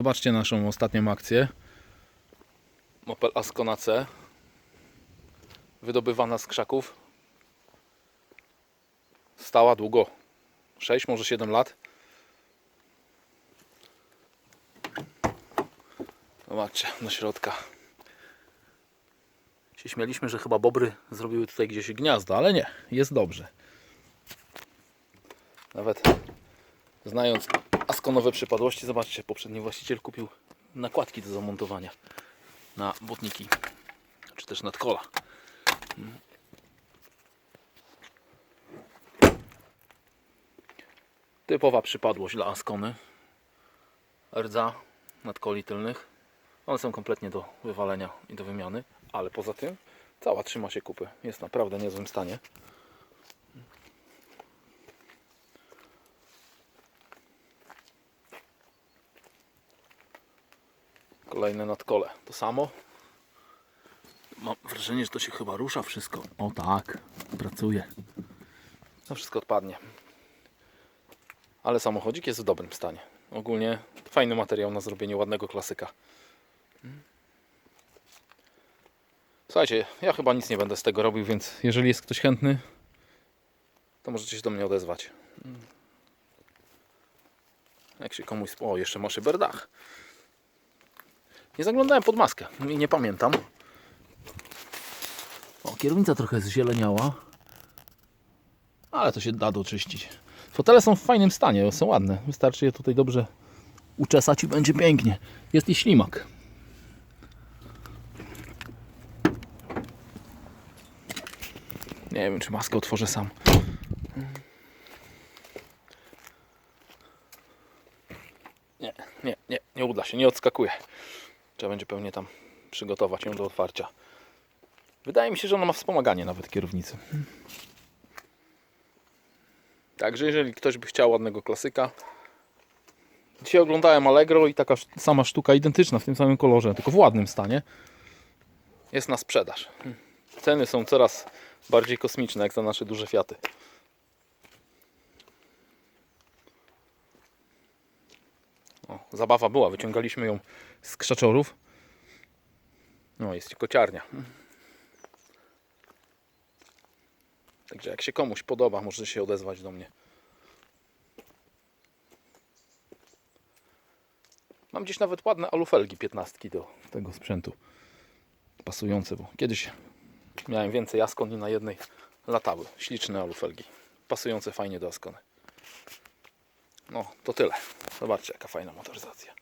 Zobaczcie naszą ostatnią akcję. Opel Ascona C. Wydobywana z krzaków. Stała długo. 6, może 7 lat. Zobaczcie, do środka. Się śmialiśmy, że chyba bobry zrobiły tutaj gdzieś gniazdo, ale nie, jest dobrze. Nawet znając askonowe przypadłości, zobaczcie, poprzedni właściciel kupił nakładki do zamontowania na butniki, czy też nadkola. Typowa przypadłość dla Askony. Rdza nadkoli tylnych. One są kompletnie do wywalenia i do wymiany, ale poza tym cała trzyma się kupy. Jest naprawdę niezłym stanie. Kolejne nadkole. To samo. Mam wrażenie, że to się chyba rusza wszystko. O tak, pracuje. To wszystko odpadnie. Ale samochodzik jest w dobrym stanie. Ogólnie fajny materiał na zrobienie ładnego klasyka. Słuchajcie, ja chyba nic nie będę z tego robił, więc jeżeli jest ktoś chętny, to możecie się do mnie odezwać. Jak się komuś... O, jeszcze ma szyberdach. Nie zaglądałem pod maskę i nie pamiętam. O, kierownica trochę zzieleniała. Ale to się da doczyścić. Fotele są w fajnym stanie, są ładne. Wystarczy je tutaj dobrze uczesać i będzie pięknie. Jest i ślimak. Nie wiem, czy maskę otworzę sam. Nie, nie, nie, nie uda się, nie odskakuje. Trzeba będzie pewnie tam przygotować ją do otwarcia. Wydaje mi się, że ona ma wspomaganie nawet kierownicy. Także jeżeli ktoś by chciał ładnego klasyka. Dzisiaj oglądałem Allegro i taka sama sztuka identyczna w tym samym kolorze, tylko w ładnym stanie. Jest na sprzedaż. Ceny są coraz bardziej kosmiczne jak za nasze duże Fiaty. Zabawa była, wyciągaliśmy ją z krzaczorów. No, jest kociarnia. Także jak się komuś podoba, może się odezwać do mnie. Mam gdzieś nawet ładne alufelgi 15 do tego sprzętu. Pasujące, bo kiedyś miałem więcej Askon i na jednej latały. Śliczne alufelgi. Pasujące fajnie do Askony. No, to tyle. Zobaczcie, jaka fajna motoryzacja.